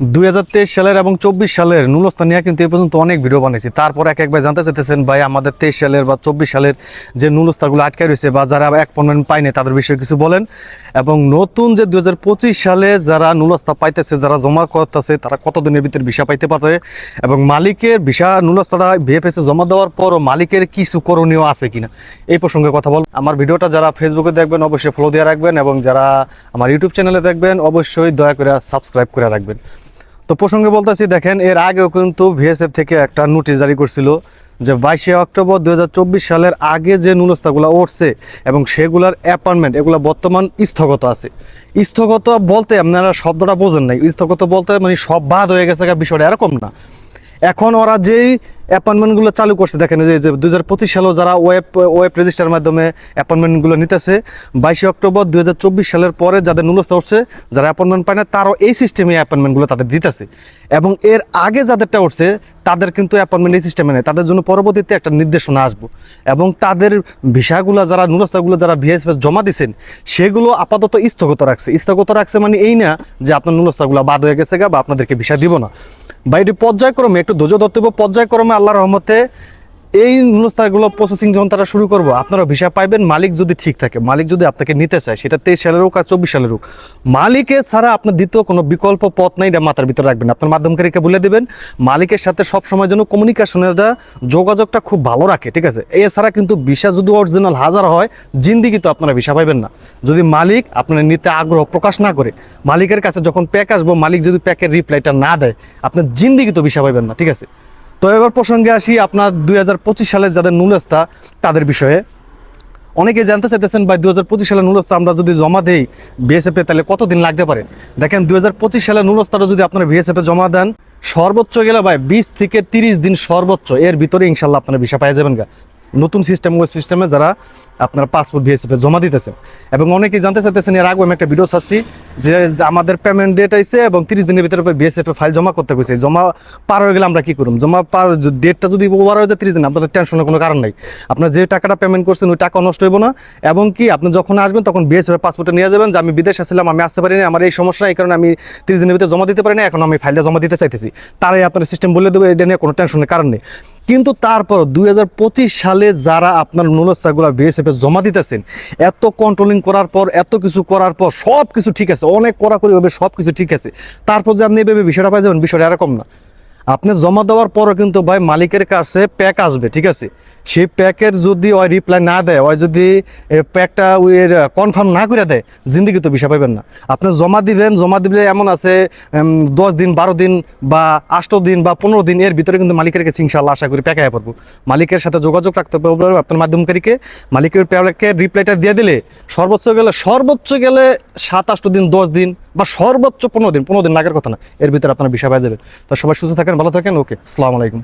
দুই হাজার তেইশ সালের এবং চব্বিশ সালের নুলস্থান নিয়ে কিন্তু এ পর্যন্ত অনেক ভিডিও বানিয়েছি। তারপর এক একবার জানতে চাইতেছেন, ভাই, আমাদের তেইশ সালের বা চব্বিশ সালের যে নুলস্থানগুলো আটকে রয়েছে বা যারা এক পণ্য পায়নি তাদের বিষয়ে কিছু বলেন। এবং নতুন যে দুই সালে যারা নুলস্থা পাইতেছে, যারা জমা করতেছে, তারা কতদিনের ভিতরে ভিসা পাইতে পারে এবং মালিকের ভিসা নুলস্থাটা বিএফএসে জমা দেওয়ার পরও মালিকের কিছু করণীয় আছে কিনা? এই প্রসঙ্গে কথা বল। আমার ভিডিওটা যারা ফেসবুকে দেখবেন, অবশ্যই ফলো দিয়ে রাখবেন এবং যারা আমার ইউটিউব চ্যানেলে দেখবেন, অবশ্যই দয়া করে সাবস্ক্রাইব করে রাখবেন। তো প্রসঙ্গে বলতেছি, দেখেন, এর আগেও কিন্তু ভিএসএফ থেকে একটা নোটিশ জারি করছিল যে বাইশে অক্টোবর দুই হাজার চব্বিশ সালের আগে যে নুলস্তাগুলো উঠছে এবং সেগুলার অ্যাপয়েন্টমেন্ট এগুলো বর্তমান স্থগত আছে। স্থগত বলতে আপনারা শব্দটা বোঝেন নাই। স্থগত বলতে মানে সব বাদ হয়ে গেছে বিষয়টা এরকম না। এখন ওরা যেই অ্যাপয়েন্টমেন্টগুলো চালু করছে, দেখেন যে দু হাজার পঁচিশ সালেও যারা ওয়েব ওয়েব রেজিস্টার মাধ্যমে অ্যাপয়েন্টমেন্টগুলো নিতেছে, বাইশে অক্টোবর দু হাজার চব্বিশ সালের পরে যাদের নুলস্থা উঠছে, যারা অ্যাপয়েন্টমেন্ট পায় না, তারও এই সিস্টেমে অ্যাপয়েন্টমেন্টগুলো তাদের দিতেছে। এবং এর আগে যাদেরটা উঠছে, তাদের কিন্তু অ্যাপয়েন্টমেন্ট এই সিস্টেমে নেই। তাদের জন্য পরবর্তীতে একটা নির্দেশনা আসব। এবং তাদের ভিসাগুলো যারা নুলস্থাগুলো যারা ভিএসএফ জমা দিছেন, সেগুলো আপাতত স্থগত রাখছে। স্থগত রাখছে মানে এই না যে আপনার নুলস্থাগুলো বাদ হয়ে গেছে গা বা আপনাদেরকে ভিসা দিব না। বা পর্যায়ক্রমে একটু ধৈর্য ধরতে পর্যায়ক্রমে আল্লাহর রহমতে এই নুলস্থাগুলো প্রসেসিং যখন তারা শুরু করব, আপনারা ভিসা পাইবেন, মালিক যদি ঠিক থাকে, মালিক যদি আপনাকে নিতে চায়, সেটা তেইশ সালের হোক আর চব্বিশ সালের হোক, মালিকের ছাড়া আপনার দ্বিতীয় কোনো বিকল্প পথ নাই, এটা মাথার ভিতরে রাখবেন। আপনার মাধ্যমকারীকে বলে দেবেন, মালিকের সাথে সব সময় যেন কমিউনিকেশনের যোগাযোগটা খুব ভালো রাখে, ঠিক আছে? এছাড়া কিন্তু ভিসা যদি অরিজিনাল হাজার হয়, জিন্দিগি তো আপনারা ভিসা পাইবেন না। যদি মালিক আপনার নিতে আগ্রহ প্রকাশ না করে, মালিকের কাছে যখন প্যাক আসব, মালিক যদি প্যাকের রিপ্লাইটা না দেয়, আপনার জিন্দিগি তো ভিসা পাইবেন না, ঠিক আছে? তো এবার প্রসঙ্গে আসি আপনার দুই সালে যাদের নুলস্তা তাদের বিষয়ে। অনেকে জানতে চাইতেছেন, ভাই দু হাজার পঁচিশ সালের নুলস্তা আমরা যদি জমা দেই বিএসএফে তাহলে কতদিন লাগতে পারে? দেখেন দু হাজার পঁচিশ সালের নুলস্তাটা যদি আপনারা বিএসএফে জমা দেন, সর্বোচ্চ গেলে, ভাই, বিশ থেকে তিরিশ দিন সর্বোচ্চ। এর ভিতরে ইনশাল্লাহ আপনারা ভিসা পাই যাবেন গা। নতুন সিস্টেম ওই সিস্টেমে যারা আপনার পাসপোর্ট বিএসএফে জমা দিতেছেন। এবং অনেকেই জানতে চাইতেছেন, এর আগে আমি একটা ভিডিও চাচ্ছি যে আমাদের পেমেন্ট ডেট আইছে এবং তিরিশ দিনের ভিতরে বিএসএফ ফাইল জমা করতে কইছে। জমা পার হয়ে গেলে আমরা কি করুম? জমা পার ডেটটা যদি ওভার হয়ে যায় তিরিশ দিন, আপনাদের টেনশনের কোনো কারণ নাই। আপনার যে টাকাটা পেমেন্ট করছেন, ওই টাকা নষ্ট হইব না। এবং কি, আপনি যখন আসবেন, তখন বিএসএফ পাসপোর্টে নিয়ে যাবেন যে আমি বিদেশ আসছিলাম, আমি আসতে পারিনি, আমার এই সমস্যা, এই কারণে আমি তিরিশ দিনের ভিতরে জমা দিতে পারি না এখন আমি ফাইলটা জমা দিতে চাইতেছি। তারাই আপনার সিস্টেম বলে দেবে, এটা নিয়ে কোনো টেনশনের কারণ নেই। কিন্তু তারপর দুই হাজার পঁচিশ সালে যারা আপনার নুলস্তাগুলো বিএসএফ এ জমা দিতেছেন, এত কন্ট্রোলিং করার পর, এত কিছু করার পর সব কিছু ঠিক আছে। অনেক কড়াকড়ি ভাবে সবকিছু ঠিক আছে। তারপর যে আপনি এভাবে বিষয়টা পাই যাবেন, বিষয়টা এরকম না। আপনি জমা দেওয়ার পরও কিন্তু ভাই মালিকের কাছে প্যাক আসবে, ঠিক আছে? সেই প্যাকের যদি ওই রিপ্লাই না দেয়, ওই যদি প্যাকটা ওই কনফার্ম না করে দেয়, জিন্দিগি তো বিষয় পাবেন না। আপনি জমা দিবেন, জমা দিলে এমন আছে দশ দিন, বারো দিন বা আষ্ট দিন বা পনেরো দিন, এর ভিতরে কিন্তু মালিকের কাছে ইনশাল্লাহ আশা করি প্যাকায় পারব মালিকের সাথে যোগাযোগ রাখতে পারব আপনার মাধ্যমকারীকে। মালিকের প্যাকে রিপ্লাইটা দিয়ে দিলে সর্বোচ্চ গেলে সর্বোচ্চ গেলে সাত, আষ্ট দিন, দশ দিন বা সর্বোচ্চ পনেরো দিন পনেরো দিন লাগার কথা না, এর ভিতরে আপনার বিষয় পাই যাবে তো সবাই সুস্থ থাকেন, ভালো থাকেন, ওকে, আসসালামু আলাইকুম।